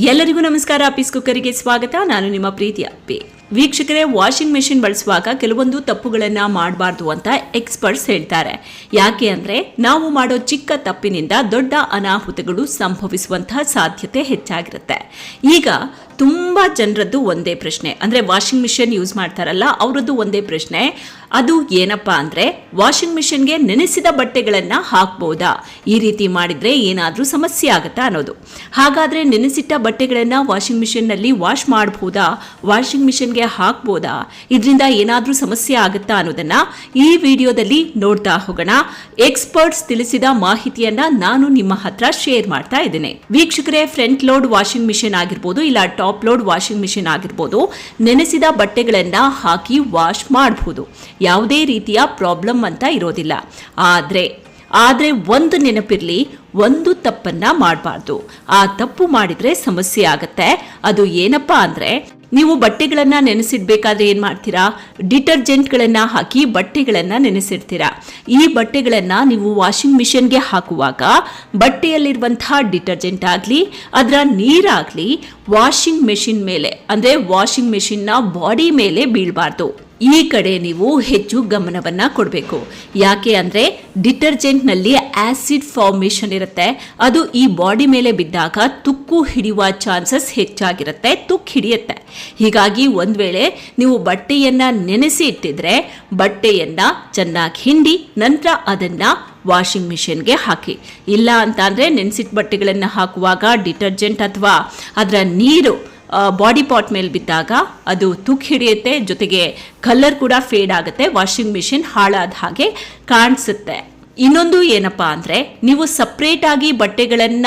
ಎಲ್ಲರಿಗೂ ನಮಸ್ಕಾರ. ಆಫೀಸ್ ಕುಕ್ಕರಿಗೆ ಸ್ವಾಗತ. ನಾನು ನಿಮ್ಮ ಪ್ರೀತಿಯ ಅಪ್ಪಿ. ವೀಕ್ಷಕರೇ ವಾಷಿಂಗ್ ಮೆಷಿನ್ ಬಳಸುವಾಗ ಕೆಲವೊಂದು ತಪ್ಪುಗಳನ್ನು ಮಾಡಬಾರ್ದು ಅಂತ ಎಕ್ಸ್ಪರ್ಟ್ಸ್ ಹೇಳ್ತಾರೆ. ಯಾಕೆ ಅಂದರೆ, ನಾವು ಮಾಡೋ ಚಿಕ್ಕ ತಪ್ಪಿನಿಂದ ದೊಡ್ಡ ಅನಾಹುತಗಳು ಸಂಭವಿಸುವಂತಹ ಸಾಧ್ಯತೆ ಹೆಚ್ಚಾಗಿರುತ್ತೆ. ಈಗ ತುಂಬಾ ಜನರದ್ದು ಒಂದೇ ಪ್ರಶ್ನೆ. ಅಂದರೆ ವಾಷಿಂಗ್ ಮಿಷಿನ್ ಯೂಸ್ ಮಾಡ್ತಾರಲ್ಲ, ಅವರದ್ದು ಒಂದೇ ಪ್ರಶ್ನೆ. ಅದು ಏನಪ್ಪಾ ಅಂದರೆ ವಾಷಿಂಗ್ ಮಿಷಿನ್ಗೆ ನೆನೆಸಿದ ಬಟ್ಟೆಗಳನ್ನು ಹಾಕ್ಬೋದಾ? ಈ ರೀತಿ ಮಾಡಿದರೆ ಏನಾದರೂ ಸಮಸ್ಯೆ ಆಗುತ್ತಾ ಅನ್ನೋದು. ಹಾಗಾದ್ರೆ ನೆನೆಸಿಟ್ಟ ಬಟ್ಟೆಗಳನ್ನು ವಾಷಿಂಗ್ ಮಿಷಿನ್ನಲ್ಲಿ ವಾಶ್ ಮಾಡ್ಬೋದಾ? ವಾಷಿಂಗ್ ಮಿಷಿನ್ಗೆ ಹಾಕ್ಬೋದಾ? ಇದರಿಂದ ಏನಾದರೂ ಸಮಸ್ಯೆ ಆಗುತ್ತಾ ಅನ್ನೋದನ್ನ ಈ ವಿಡಿಯೋದಲ್ಲಿ ನೋಡ್ತಾ ಹೋಗೋಣ. ಎಕ್ಸ್ಪರ್ಟ್ಸ್ ತಿಳಿಸಿದ ಮಾಹಿತಿಯನ್ನ ನಾನು ನಿಮ್ಮ ಹತ್ರ ಶೇರ್ ಮಾಡ್ತಾ ಇದ್ದೇನೆ. ವೀಕ್ಷಕರೇ ಫ್ರಂಟ್ ಲೋಡ್ ವಾಷಿಂಗ್ ಮಿಷಿನ್ ಆಗಿರ್ಬೋದು, ಇಲ್ಲ ಟಾಪ್ ಲೋಡ್ ವಾಷಿಂಗ್ ಮಿಷಿನ್ ಆಗಿರ್ಬೋದು, ನೆನೆಸಿದ ಬಟ್ಟೆಗಳನ್ನು ಹಾಕಿ ವಾಶ್ ಮಾಡಬಹುದು ಯಾವುದೇ ರೀತಿಯ ಪ್ರಾಬ್ಲಮ್ ಅಂತ ಇರೋದಿಲ್ಲ. ಆದರೆ ಆದರೆ ಒಂದು ನೆನಪಿರಲಿ, ಒಂದು ತಪ್ಪನ್ನ ಮಾಡಬಾರ್ದು. ಆ ತಪ್ಪು ಮಾಡಿದ್ರೆ ಸಮಸ್ಯೆ ಆಗತ್ತೆ. ಅದು ಏನಪ್ಪಾ ಅಂದ್ರೆ ನೀವು ಬಟ್ಟೆಗಳನ್ನ ನೆನೆಸಿಡ್ಬೇಕಾದ್ರೆ ಏನ್ ಮಾಡ್ತೀರಾ? ಡಿಟರ್ಜೆಂಟ್ಗಳನ್ನ ಹಾಕಿ ಬಟ್ಟೆಗಳನ್ನ ನೆನೆಸಿಡ್ತೀರಾ. ಈ ಬಟ್ಟೆಗಳನ್ನ ನೀವು ವಾಷಿಂಗ್ ಮಿಷನ್ಗೆ ಹಾಕುವಾಗ ಬಟ್ಟೆಯಲ್ಲಿರುವಂತಹ ಡಿಟರ್ಜೆಂಟ್ ಆಗಲಿ, ಅದರ ನೀರಾಗ್ಲಿ ವಾಷಿಂಗ್ ಮೆಷಿನ್ ಮೇಲೆ, ಅಂದ್ರೆ ವಾಷಿಂಗ್ ಮೆಷಿನ್ನ ಬಾಡಿ ಮೇಲೆ ಬೀಳಬಾರ್ದು. ಈ ಕಡೆ ನೀವು ಹೆಚ್ಚು ಗಮನವನ್ನು ಕೊಡಬೇಕು. ಯಾಕೆ ಅಂದರೆ ಡಿಟರ್ಜೆಂಟ್ನಲ್ಲಿ ಆ್ಯಸಿಡ್ ಫಾರ್ಮೇಷನ್ ಇರುತ್ತೆ. ಅದು ಈ ಬಾಡಿ ಮೇಲೆ ಬಿದ್ದಾಗ ತುಕ್ಕು ಹಿಡಿಯುವ ಚಾನ್ಸಸ್ ಹೆಚ್ಚಾಗಿರುತ್ತೆ, ತುಕ್ಕು ಹಿಡಿಯುತ್ತೆ. ಹೀಗಾಗಿ ಒಂದು ವೇಳೆ ನೀವು ಬಟ್ಟೆಯನ್ನು ನೆನೆಸಿ ಇಟ್ಟಿದ್ರೆ ಬಟ್ಟೆಯನ್ನು ಚೆನ್ನಾಗಿ ಹಿಂಡಿ ನಂತರ ಅದನ್ನು ವಾಷಿಂಗ್ ಮಿಷಿನ್ಗೆ ಹಾಕಿ. ಇಲ್ಲ ಅಂತ ಅಂದರೆ ಬಟ್ಟೆಗಳನ್ನು ಹಾಕುವಾಗ ಡಿಟರ್ಜೆಂಟ್ ಅಥವಾ ಅದರ ನೀರು ಬಾಡಿ ಪಾಟ್ ಮೇಲೆ ಬಿದ್ದಾಗ ಅದು ತುಕ್ ಹಿಡಿಯುತ್ತೆ, ಜೊತೆಗೆ ಕಲರ್ ಕೂಡ ಫೇಡ್ ಆಗುತ್ತೆ ವಾಷಿಂಗ್ ಮಿಷಿನ್ ಹಾಳಾದ ಹಾಗೆ ಕಾಣಿಸುತ್ತೆ. ಇನ್ನೊಂದು ಏನಪ್ಪಾ ಅಂದರೆ, ನೀವು ಸಪ್ರೇಟಾಗಿ ಬಟ್ಟೆಗಳನ್ನ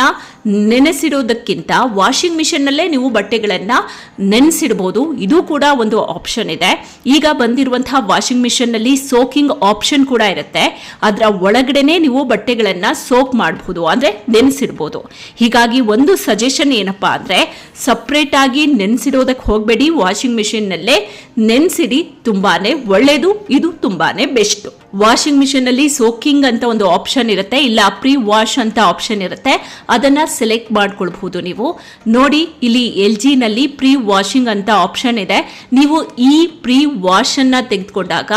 ನೆನೆಸಿಡೋದಕ್ಕಿಂತ ವಾಷಿಂಗ್ ಮಿಷನ್ನಲ್ಲೇ ನೀವು ಬಟ್ಟೆಗಳನ್ನ ನೆನೆಸಿಡ್ಬೋದು. ಇದು ಕೂಡ ಒಂದು ಆಪ್ಷನ್ ಇದೆ. ಈಗ ಬಂದಿರುವಂತಹ ವಾಷಿಂಗ್ ಮಿಷನ್ನಲ್ಲಿ ಸೋಕಿಂಗ್ ಆಪ್ಷನ್ ಕೂಡ ಇರುತ್ತೆ. ಅದರ ಒಳಗಡೆನೆ ನೀವು ಬಟ್ಟೆಗಳನ್ನ ಸೋಕ್ ಮಾಡಬಹುದು ಅಂದ್ರೆ ನೆನೆಸಿಡ್ಬೋದು. ಹೀಗಾಗಿ ಒಂದು ಸಜೆಷನ್ ಏನಪ್ಪಾ ಅಂದ್ರೆ ಸಪ್ರೇಟ್ ಆಗಿ ನೆನೆಸಿಡೋದಕ್ಕೆ ಹೋಗಬೇಡಿ. ವಾಷಿಂಗ್ ಮಿಷಿನ್ನಲ್ಲೇ ನೆನೆಸಿಡಿ. ತುಂಬಾನೇ ಒಳ್ಳೇದು, ಇದು ತುಂಬಾನೇ ಬೆಸ್ಟ್. ವಾಷಿಂಗ್ ಮಿಷಿನ್ ಅಲ್ಲಿ ಸೋಕಿಂಗ್ ಅಂತ ಒಂದು ಆಪ್ಷನ್ ಇರುತ್ತೆ. ಇಲ್ಲ ಪ್ರೀ ವಾಶ್ ಅಂತ ಆಪ್ಷನ್ ಇರುತ್ತೆ. ಅದನ್ನ ಸೆಲೆಕ್ಟ್ ಮಾಡ್ಕೊಳ್ಬಹುದು ನೀವು. ನೋಡಿ, ಇಲ್ಲಿ ಎಲ್ ಜಿನಲ್ಲಿ ಪ್ರೀ ವಾಷಿಂಗ್ ಅಂತ ಆಪ್ಷನ್ ಇದೆ. ನೀವು ಈ ಪ್ರೀ ವಾಶ್ ಅನ್ನ ತೆಗೆದುಕೊಂಡಾಗ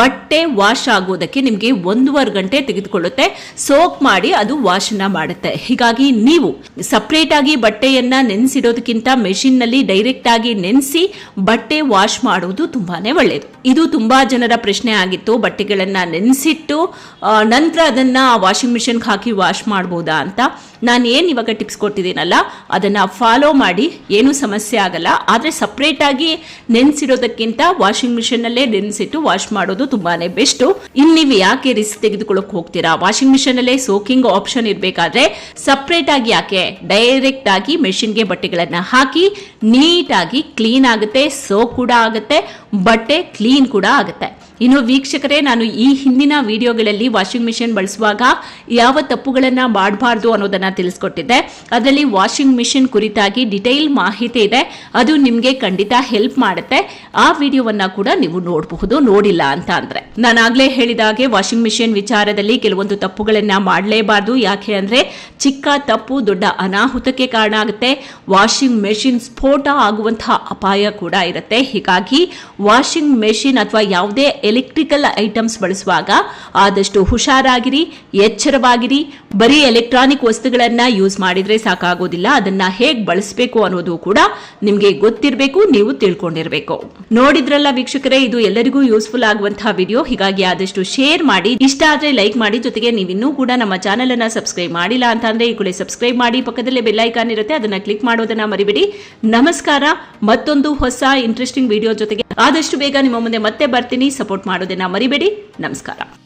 ಬಟ್ಟೆ ವಾಶ್ ಆಗೋದಕ್ಕೆ ನಿಮಗೆ ಒಂದೂವರೆ ಗಂಟೆ ತೆಗೆದುಕೊಳ್ಳುತ್ತೆ. ಸೋಕ್ ಮಾಡಿ ಅದು ವಾಶ್ ಮಾಡುತ್ತೆ. ಹೀಗಾಗಿ ನೀವು ಸಪ್ರೇಟ್ ಆಗಿ ಬಟ್ಟೆಯನ್ನ ನೆನೆಸಿಡೋದಕ್ಕಿಂತ ಮೆಷಿನ್ನಲ್ಲಿ ಡೈರೆಕ್ಟ್ ಆಗಿ ನೆನೆಸಿ ಬಟ್ಟೆ ವಾಶ್ ಮಾಡುವುದು ತುಂಬಾನೇ ಒಳ್ಳೆಯದು ಇದು ತುಂಬಾ ಜನರ ಪ್ರಶ್ನೆ ಆಗಿತ್ತು. ಬಟ್ಟೆಗಳನ್ನ ನೆನೆಸಿಟ್ಟು ನಂತರ ಅದನ್ನ ವಾಷಿಂಗ್ ಮಿಷಿನ್ಗೆ ಹಾಕಿ ವಾಶ್ ಮಾಡ್ಬೋದಾ ಅಂತ. ನಾನು ಏನು ಇವಾಗ ಟಿಪ್ಸ್ ಕೊಟ್ಟಿದ್ದೀನಲ್ಲ, ಅದನ್ನ ಫಾಲೋ ಮಾಡಿ. ಏನೂ ಸಮಸ್ಯೆ ಆಗಲ್ಲ. ಆದರೆ ಸಪ್ರೇಟಾಗಿ ನೆನೆಸಿಡೋದಕ್ಕಿಂತ ವಾಷಿಂಗ್ ಮಿಷಿನ್ನಲ್ಲೇ ನೆನೆಸಿಟ್ಟು ವಾಶ್ ಮಾಡೋದು ತುಂಬಾನೇ ಬೆಸ್ಟ್. ಇನ್ನು ನೀವು ಯಾಕೆ ರಿಸ್ಕ್ ತೆಗೆದುಕೊಳ್ಳಕ್ ಹೋಗ್ತೀರಾ? ವಾಷಿಂಗ್ ಮಿಷಿನಲ್ಲೇ ಸೋಕಿಂಗ್ ಆಪ್ಷನ್ ಇರಬೇಕಾದ್ರೆ ಸಪ್ರೇಟ್ ಆಗಿ ಯಾಕೆ? ಡೈರೆಕ್ಟ್ ಆಗಿ ಮೆಷಿನ್ಗೆ ಬಟ್ಟೆಗಳನ್ನ ಹಾಕಿ ನೀಟಾಗಿ ಕ್ಲೀನ್ ಆಗುತ್ತೆ ಸೋಕ್ ಕೂಡ ಆಗುತ್ತೆ, ಬಟ್ಟೆ ಕ್ಲೀನ್ ಕೂಡ ಆಗುತ್ತೆ. ಇನ್ನು ವೀಕ್ಷಕರೇ, ನಾನು ಈ ಹಿಂದಿನ ವಿಡಿಯೋಗಳಲ್ಲಿ ವಾಷಿಂಗ್ ಮಿಷಿನ್ ಬಳಸುವಾಗ ಯಾವ ತಪ್ಪುಗಳನ್ನ ಮಾಡಬಾರ್ದು ಅನ್ನೋದನ್ನ ತಿಳಿಸ್ಕೊಟ್ಟಿದ್ದೆ. ಅದರಲ್ಲಿ ವಾಷಿಂಗ್ ಮಿಷಿನ್ ಕುರಿತಾಗಿ ಡಿಟೇಲ್ ಮಾಹಿತಿ ಇದೆ. ಅದು ನಿಮಗೆ ಖಂಡಿತ ಹೆಲ್ಪ್ ಮಾಡುತ್ತೆ. ಆ ವಿಡಿಯೋವನ್ನ ಕೂಡ ನೀವು ನೋಡಬಹುದು, ನೋಡಿಲ್ಲ ಅಂತ ಅಂದ್ರೆ. ನಾನಾಗ್ಲೇ ಹೇಳಿದಾಗೆ ವಾಷಿಂಗ್ ಮಿಷಿನ್ ವಿಚಾರದಲ್ಲಿ ಕೆಲವೊಂದು ತಪ್ಪುಗಳನ್ನ ಮಾಡಲೇಬಾರ್ದು. ಯಾಕೆ ಅಂದ್ರೆ ಚಿಕ್ಕ ತಪ್ಪು ದೊಡ್ಡ ಅನಾಹುತಕ್ಕೆ ಕಾರಣ ಆಗುತ್ತೆ. ವಾಷಿಂಗ್ ಮೆಷಿನ್ ಸ್ಫೋಟ ಆಗುವಂತಹ ಅಪಾಯ ಕೂಡ ಇರುತ್ತೆ. ಹೀಗಾಗಿ ವಾಷಿಂಗ್ ಮೆಷಿನ್ ಅಥವಾ ಯಾವುದೇ ಎಲೆಕ್ಟ್ರಿಕಲ್ ಐಟಮ್ಸ್ ಬಳಸುವಾಗ ಆದಷ್ಟು ಹುಷಾರಾಗಿರಿ, ಎಚ್ಚರವಾಗಿರಿ. ಬರೀ ಎಲೆಕ್ಟ್ರಾನಿಕ್ ವಸ್ತುಗಳನ್ನ ಯೂಸ್ ಮಾಡಿದ್ರೆ ಸಾಕಾಗೋದಿಲ್ಲ. ಅದನ್ನ ಹೇಗ್ ಬಳಸಬೇಕು ಅನ್ನೋದು ಕೂಡ ನಿಮ್ಗೆ ಗೊತ್ತಿರಬೇಕು, ನೀವು ತಿಳ್ಕೊಂಡಿರಬೇಕು. ನೋಡಿದ್ರಲ್ಲ ವೀಕ್ಷಕರೇ, ಇದು ಎಲ್ಲರಿಗೂ ಯೂಸ್ಫುಲ್ ಆಗುವಂತಹ ವಿಡಿಯೋ ಹೀಗಾಗಿ ಆದಷ್ಟು ಶೇರ್ ಮಾಡಿ. ಇಷ್ಟ ಆದ್ರೆ ಲೈಕ್ ಮಾಡಿ. ಜೊತೆಗೆ ನೀವಿನ್ನೂ ಕೂಡ ನಮ್ಮ ಚಾನೆಲ್ ಅನ್ನ ಸಬ್ಸ್ಕ್ರೈಬ್ ಮಾಡಿಲ್ಲ ಅಂತ ಅಂದ್ರೆ ಈ ಕೂಡ ಸಬ್ಸ್ಕ್ರೈಬ್ ಮಾಡಿ. ಪಕ್ಕದಲ್ಲೇ ಬೆಲ್ ಐಕಾನ್ ಇರುತ್ತೆ, ಅದನ್ನ ಕ್ಲಿಕ್ ಮಾಡೋದನ್ನ ಮರಿಬೇಡಿ. ನಮಸ್ಕಾರ. ಮತ್ತೊಂದು ಹೊಸ ಇಂಟ್ರೆಸ್ಟಿಂಗ್ ವಿಡಿಯೋ ಜೊತೆಗೆ ಆದಷ್ಟು ಬೇಗ ನಿಮ್ಮ ಮುಂದೆ ಮತ್ತೆ ಬರ್ತೀನಿ. ಸಪೋರ್ಟ್ ಮಾಡೋದನ್ನ ಮರಿಬೇಡಿ. ನಮಸ್ಕಾರ.